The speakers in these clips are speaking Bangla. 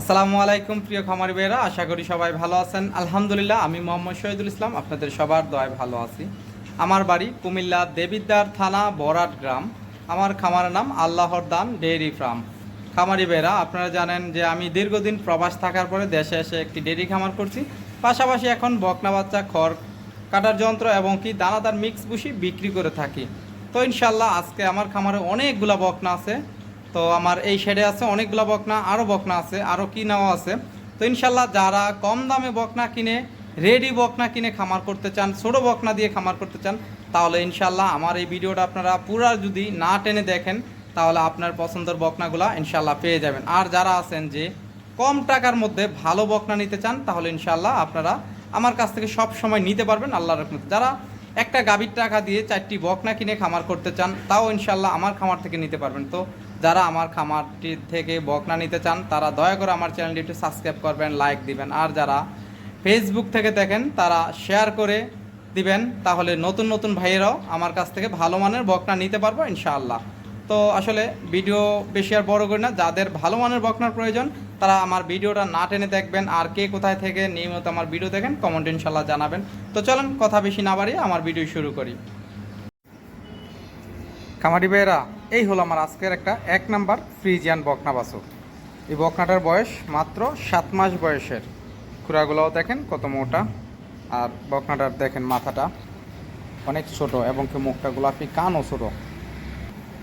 আসসালামু আলাইকুম, প্রিয় খামারি ভাইয়েরা। আশা করি সবাই ভালো আছেন। আলহামদুলিল্লাহ, আমি মোহাম্মদ শহীদুল ইসলাম। আপনাদের সবার দয় ভালো আছি। আমার বাড়ি কুমিল্লা দেবিদ্বার থানা, বরাট গ্রাম। আমার খামারের নাম আল্লাহর দান ডেইরি ফার্ম। খামারি ভাইয়েরা, আপনারা জানেন যে আমি দীর্ঘদিন প্রবাস থাকার পরে দেশে এসে একটি ডেইরি খামার করছি। পাশাপাশি এখন বকনা বাচ্চা, খড় কাটার যন্ত্র এবং কি দানাদার মিক্স বুসি বিক্রি করে থাকি। তো ইনশাল্লাহ আজকে আমার খামারে অনেকগুলা বকনা আছে। তো আমার এই শেডে আছে অনেকগুলো বকনা আরও বকনা আছে আরও কিনাও আছে। তো ইনশাল্লাহ যারা কম দামে বকনা কিনে রেডি বকনা কিনে খামার করতে চান, ছোটো বকনা দিয়ে খামার করতে চান, তাহলে ইনশাল্লাহ আমার এই ভিডিওটা আপনারা পুরা যদি না টেনে দেখেন, তাহলে আপনার পছন্দের বকনাগুলা ইনশাল্লাহ পেয়ে যাবেন। আর যারা আছেন যে কম টাকার মধ্যে ভালো বকনা নিতে চান, তাহলে ইনশাল্লাহ আপনারা আমার কাছ থেকে সব সময় নিতে পারবেন, আল্লাহর রহমতে। যারা একটা গাভীর টাকা দিয়ে চারটি বকনা কিনে খামার করতে চান, তাও ইনশাল্লাহ আমার খামার থেকে নিতে পারবেন। তো যারা আমার খামারটি থেকে বকনা নিতে চান, তারা দয়া করে আমার চ্যানেলটি একটু সাবস্ক্রাইব করবেন লাইক দিবেন। আর যারা ফেসবুক থেকে দেখেন, তারা শেয়ার করে দিবেন, তাহলে নতুন নতুন ভাইয়েরাও আমার কাছ থেকে ভালো মানের বকনা নিতে পারব ইনশাআল্লাহ। তো আসলে ভিডিও বেশি আর বড় করি না, যাদের ভালো মানের বকনার প্রয়োজন, তারা আমার ভিডিওটা না টেনে দেখবেন আর কে কোথায় থেকে নিয়মিত আমার ভিডিও দেখেন কমেন্ট ইনশাল্লাহ জানাবেন। তো চলেন, কথা বেশি না বাড়িয়ে আমার ভিডিও শুরু করি। খামারি ভাইয়েরা, এই হলো আমার আজকের একটা এক নাম্বার ফ্রিজিয়ান বকনা বাছুর। এই বকনাটার বয়স মাত্র সাত মাস বয়সের। খুরাগুলোও দেখেন কত মোটা, আর বকনাটার দেখেন মাথাটা অনেক ছোট এবং কি মুখটা গোলাপি কানও ছোট।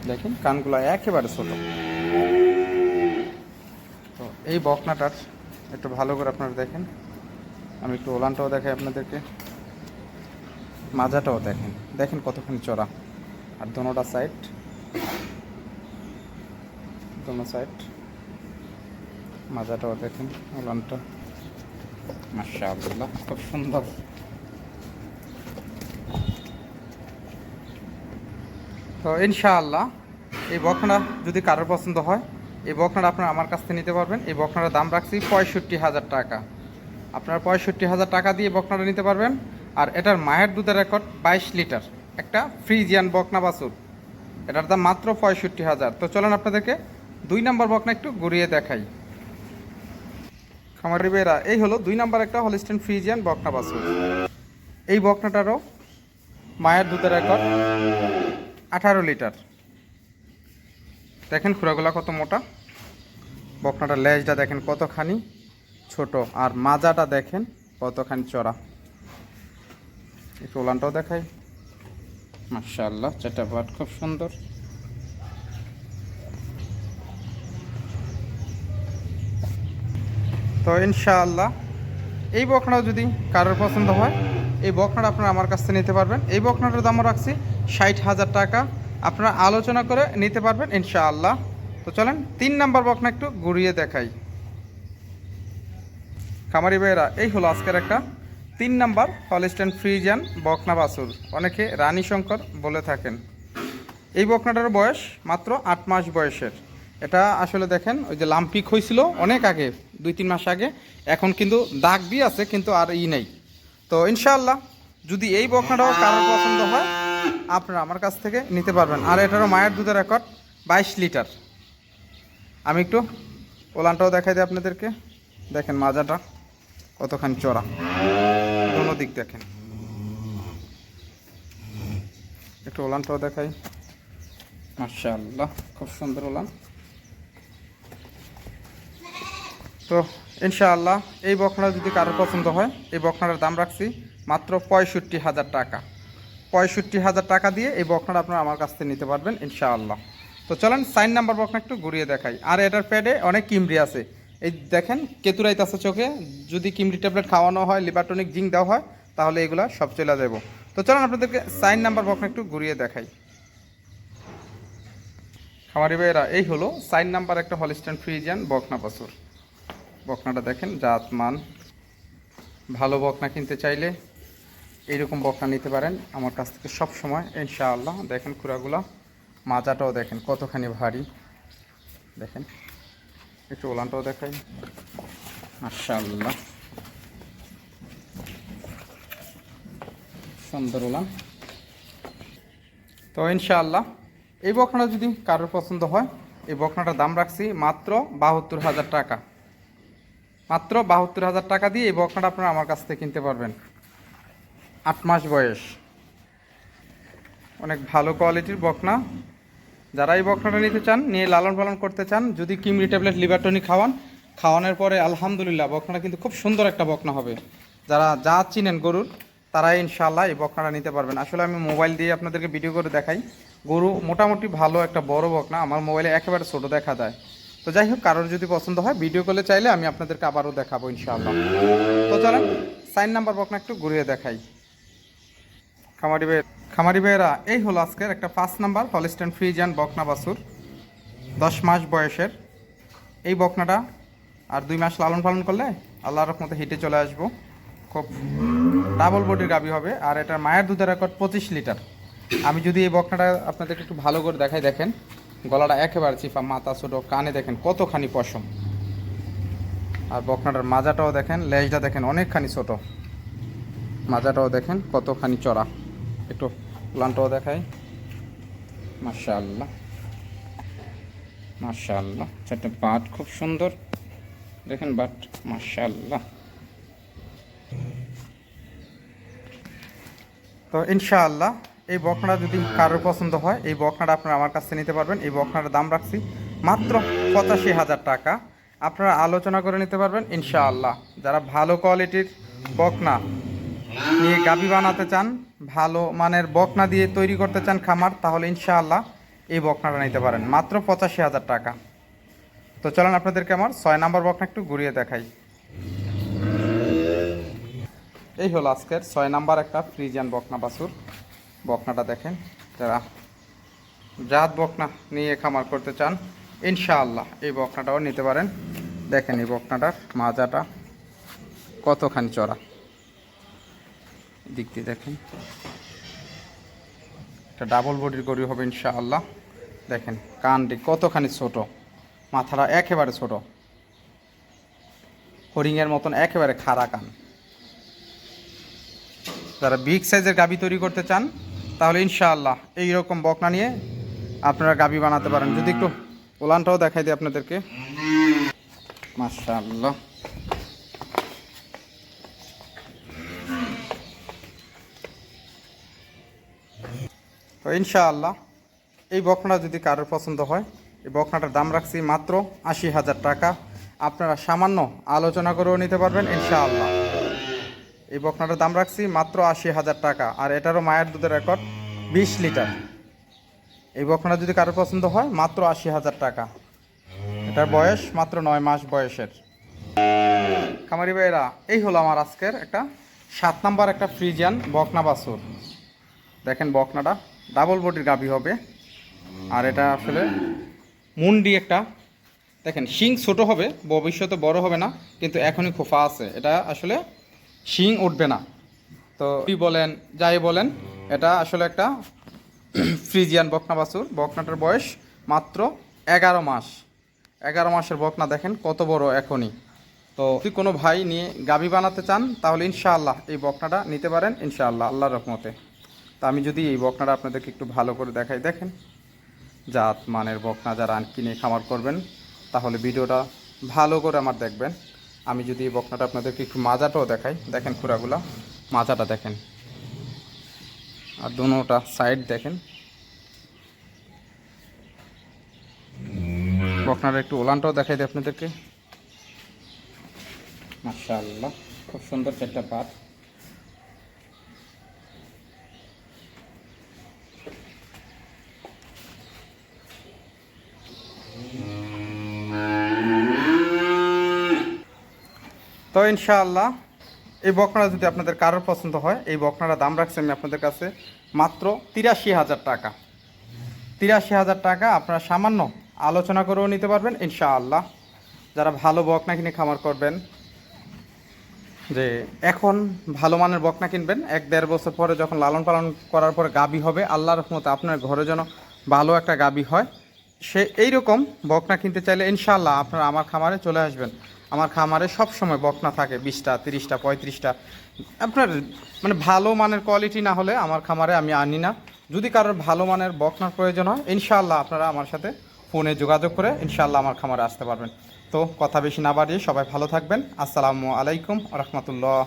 দেখেন, কানগুলো একেবারে ছোট। তো এই বকনাটার একটু ভালো করে আপনারা দেখেন। আমি একটু ওলানটাও দেখাই আপনাদেরকে। মাজাটাও দেখেন। দেখেন কতখানি চড়া। আর দোনোটা সাইড দোনো সাইড মাজাটাও দেখেন, ওলানটা। মাসা খুব সুন্দর। তো ইনশাআল্লাহ, এই বখনা যদি কারোর পছন্দ হয়, এই বখনাটা আপনারা আমার কাছ থেকে নিতে পারবেন। এই বখনাটার দাম রাখছি পঁয়ষট্টি হাজার টাকা। আপনারা পঁয়ষট্টি হাজার টাকা দিয়ে বকনাটা নিতে পারবেন। আর এটার মায়ের দুধের রেকর্ড বাইশ লিটার। একটা ফ্রিজিয়ান বকনা বাছুর। এটার দাম মাত্র পঁয়ষট্টি হাজার। তো চলেন আপনাদেরকে দুই নম্বর বকনা একটু ঘুরিয়ে দেখাই। খামারি বেরা এই হলো দুই নম্বর একটা হলিস্টেন ফ্রিজিয়ান বকনা বাছুর। এই বকনাটারও মায়ের দুধের রেকর্ড আঠারো লিটার। দেখেন খুঁড়াগুলা কত মোটা। বকনাটার লেজটা দেখেন কতখানি ছোট আর মাজাটা দেখেন কতখানি চড়া। একটু ওলানটাও দেখাই। মার্শাল্লাহ চারটা পাট খুব সুন্দর। তো ইনশাআল্লাহ, এই বকনাও যদি কারোর পছন্দ হয়, এই বকনাটা আপনারা আমার কাছ থেকে নিতে পারবেন। এই বকনাটার দামও রাখছি ষাট হাজার টাকা আপনারা আলোচনা করে নিতে পারবেন ইনশাআল্লাহ। তো চলেন, তিন নাম্বার বকনা একটু ঘুরিয়ে দেখাই। খামারি ভাইয়েরা, এই হলো আজকের একটা তিন নাম্বার হলিস্টেন ফ্রিজিয়ান বকনা বাছুর। অনেকে রানী শঙ্কর বলে থাকেন। এই বকনাটার বয়স মাত্র আট মাস বয়সের। এটা আসলে দেখেন, ওই যে লাম্পিক হয়েছিল অনেক আগে, দুই তিন মাস আগে, এখন কিন্তু দাগ দিয়ে আছে, কিন্তু আর ই নেই। তো ইনশাআল্লাহ, যদি এই বকনাটাও কারোর পছন্দ হয় আপনারা আমার কাছ থেকে নিতে পারবেন। আর এটারও মায়ের দুধের রেকর্ড বাইশ লিটার। আমি একটু ওলানটাও দেখাই দিই আপনাদেরকে। দেখেন মাজাটা, কতখানি চড়া। দোনো দিক দেখেন। একটু ওলানটাও দেখাই। মার্শাল্লাহ খুব সুন্দর ওলান। তো, ইনশাআল্লাহ, এই বখনা যদি কারোর পছন্দ হয়, এই বখনার দাম রাখছি মাত্র পঁয়ষট্টি হাজার টাকা। পঁয়ষট্টি হাজার টাকা দিয়ে এই বকনাটা আপনারা আমার কাছ থেকে নিতে পারবেন, ইনশাআল্লাহ। তো চলেন, সাইন নাম্বার বকনা একটু ঘুরিয়ে দেখাই। আর এটার প্যাডে অনেক কিমরি আছে। এই দেখেন কেতুরাইত আছে চোখে। যদি কিমরি ট্যাবলেট খাওয়ানো হয় লিবারটনিক জিঙ্ক দেওয়া হয়, তাহলে এগুলো সব চলে যাব। তো চলেন, আপনাদেরকে সাইন নাম্বার বখনা একটু ঘুরিয়ে দেখাই। খামারি ভাইয়েরা, এই হলো সাইন নাম্বার একটা হলিস্টান ফ্রিজিয়ান বকনা বাছুর। বকনাটা দেখেন জাত মান ভালো বকনা কিনতে চাইলে এইরকম বকনা নিতে পারেন। আমার কাছ থেকে সব সময়, ইনশাআল্লাহ। দেখেন খুরাগুলা, মাজাটাও দেখেন কতখানি ভারী। দেখেন, একটু ওলানটাও দেখাই। মাশাআল্লাহ। সুন্দর ওলান। তো ইনশাআল্লাহ, এই বকনাটা যদি কারোর পছন্দ হয়, এই বকনাটার দাম রাখছি মাত্র বাহাত্তর হাজার টাকা। মাত্র বাহাত্তর হাজার টাকা দিয়ে এই বকনাটা আপনারা আমার কাছ থেকে কিনতে পারবেন। আট মাস বয়স। অনেক ভালো কোয়ালিটির বকনা। যারা এই বকনাটা নিতে চান, নিয়ে লালন পালন করতে চান, যদি কিমরি ট্যাবলেট লিভারটনি খাওয়ান, খাওয়ানোর পরে আলহামদুলিল্লাহ বকনাটা কিন্তু খুব সুন্দর একটা বকনা হবে। যারা যা চিনেন গরুর, তারাই ইনশাআল্লাহ এই বকনাটা নিতে পারবেন। আসলে আমি মোবাইল দিয়ে আপনাদেরকে ভিডিও করে দেখাই, গরু মোটামুটি ভালো একটা বড় বকনা। আমার মোবাইলে একেবারে ছোট দেখা যায়। তো যাই হোক, কারোর যদি পছন্দ হয়, ভিডিও কলে চাইলে আমি আপনাদেরকে আবারও দেখাবো ইনশাআল্লাহ। তো চলেন, সাইন নাম্বার বকনা একটু ঘুরিয়ে দেখাই। খামারি ভাই খামারি ভাইয়েরা, এই হলো আজকের একটা পাঁচ নাম্বার হলিস্টেন ফ্রিজিয়ান বকনা বাসুর দশ মাস বয়সের। এই বকনাটা আর দুই মাস লালন পালন করলে আল্লাহর রহমতে হিটে চলে আসব। খুব ডাবল বডির গাবি হবে আর এটার মায়ের দুধের রেকর্ড পঁচিশ লিটার। আমি যদি এই বকনাটা আপনাদেরকে একটু ভালো করে দেখাই, দেখেন। গলাটা একেবারে চিপা, মাথা ছোটো, কানে দেখেন কতখানি পশম। আর বকনাটার মাজাটাও দেখেন, লেজটা দেখেন অনেকখানি ছোট। মাজাটাও দেখেন কতখানি চড়া। একটু প্লান্টও দেখাই। মাশাআল্লাহ। মাশাআল্লাহ। চারটে বাট খুব সুন্দর। দেখেন বাট, মাশাআল্লাহ। তো ইনশাআল্লাহ, এই বকনাটা যদি কারোর পছন্দ হয়, এই বকনাটা আপনারা আমার কাছে নিতে পারবেন। এই বকনাটার দাম রাখছি মাত্র পঁচাশি হাজার টাকা। আপনারা আলোচনা করে নিতে পারবেন, ইনশাআল্লাহ। যারা ভালো কোয়ালিটির বকনা নিয়ে গাবি বানাতে চান, ভালো মানের বকনা দিয়ে তৈরি করতে চান খামার, তাহলে ইনশাআল্লাহ এই বকনাটা নিতে পারেন। মাত্র পঁচাশি হাজার টাকা। তো চলেন আপনাদেরকে আমার ছয় নাম্বার বকনা একটু ঘুরিয়ে দেখাই। এই হলো আজকের ছয় নাম্বার একটা ফ্রিজিয়ান বকনা বাসুর বকনাটা দেখেন, যারা জাত বকনা নিয়ে খামার করতে চান, ইনশাআল্লাহ এই বকনাটাও নিতে পারেন। দেখেন এই বকনাটার মাজাটা কতখানি চড়া। দিক দিয়ে দেখেন। একটা ডাবল বডির গরু হবে ইনশাআল্লাহ। দেখেন, কানটি কতখানি ছোট, মাথাটা একেবারে ছোট। হরিংয়ের মতন একেবারে খাড়া কান। যারা বিগ সাইজের গাবি তৈরি করতে চান, তাহলে ইনশাআল্লাহ এই রকম বকনা নিয়ে আপনারা গাবি বানাতে পারেন। যদি একটু ওলানটাও দেখাই দিই আপনাদেরকে। মাশাআল্লাহ। তো ইনশাআল্লাহ, এই বকনাটা যদি কারোর পছন্দ হয়, এই বকনাটার দাম রাখছি মাত্র আশি হাজার টাকা। আপনারা সামান্য আলোচনা করেও নিতে পারবেন ইনশাআল্লাহ। এই বকনাটার দাম রাখছি মাত্র আশি হাজার টাকা, আর এটারও মায়ের দুধের রেকর্ড বিশ লিটার। এই বকনাটা যদি কারোর পছন্দ হয়, মাত্র আশি হাজার টাকা। এটার বয়স মাত্র নয় মাস বয়সের। খামারি ভাইরা এই হলো আমার আজকের একটা সাত নাম্বার একটা ফ্রিজিয়ান বকনা বাছুর। দেখেন বকনাটা ডাবল বডির গাভি হবে। আর এটা আসলে মুন্ডি একটা। দেখেন, শিং ছোট হবে, ভবিষ্যতে বড় হবে না, কিন্তু এখনই খোফা আছে। এটা আসলে শিং উঠবে না। তো কি বলেন, যাই বলেন, এটা আসলে একটা ফ্রিজিয়ান বকনা বাছুর। বকনাটার বয়স মাত্র এগারো মাস। এগারো মাসের বকনা দেখেন, কত বড় এখনই। তো যদি কোনো ভাই নিয়ে গাবি বানাতে চান, তাহলে ইনশাআল্লাহ এই বকনাটা নিতে পারেন, ইনশাআল্লাহ, আল্লাহর রহমতে। তা আমি যদি এই বকনাটা আপনাদেরকে একটু ভালো করে দেখাই, দেখেন। জাত, মানের বকনা যারা কিনে খামার করবেন, তাহলে ভিডিওটা ভালো করে আমার দেখবেন। আমি যদি এই বকনাটা আপনাদেরকে একটু মাজাটাও দেখাই, দেখেন খুঁড়াগুলা, মাজাটা দেখেন। আর দুটা সাইড দেখেন। বকনাটা একটু ওলানটাও দেখাই দিই আপনাদেরকে। মাশাআল্লাহ, খুব সুন্দর চারটা পাত। তো ইনশাআল্লাহ এই বকনাটা যদি আপনাদের কারোর পছন্দ হয়, এই বকনাটা দাম রাখছি আমি আপনাদের কাছে মাত্র তিরাশি হাজার টাকা। তিরাশি হাজার টাকা আপনারা সামান্য আলোচনা করেও নিতে পারবেন, ইনশাআল্লাহ। যারা ভালো বকনা কিনে খামার করবেন, যে এখন ভালো মানের বকনা কিনবেন, এক দেড় বছর পরে যখন লালন পালন করার পরে গাবি হবে, আল্লাহর রহমতে আপনার ঘরে যেন ভালো একটা গাবি হয়, সে এইরকম বকনা কিনতে চাইলে ইনশাআল্লাহ আপনারা আমার খামারে চলে আসবেন। আমার খামারে সব সময় বকনা থাকে, বিশটা, তিরিশটা, পঁয়ত্রিশটা। আপনার মানে ভালো মানের কোয়ালিটি না হলে আমার খামারে আমি আনি না। যদি কারোর ভালো মানের বকনার প্রয়োজন হয়, ইনশাআল্লাহ আপনারা আমার সাথে ফোনে যোগাযোগ করে ইনশাআল্লাহ আমার খামারে আসতে পারবেন। তো কথা বেশি না বাড়িয়ে সবাই ভালো থাকবেন। আসসালামু আলাইকুম রহমতুল্লাহ।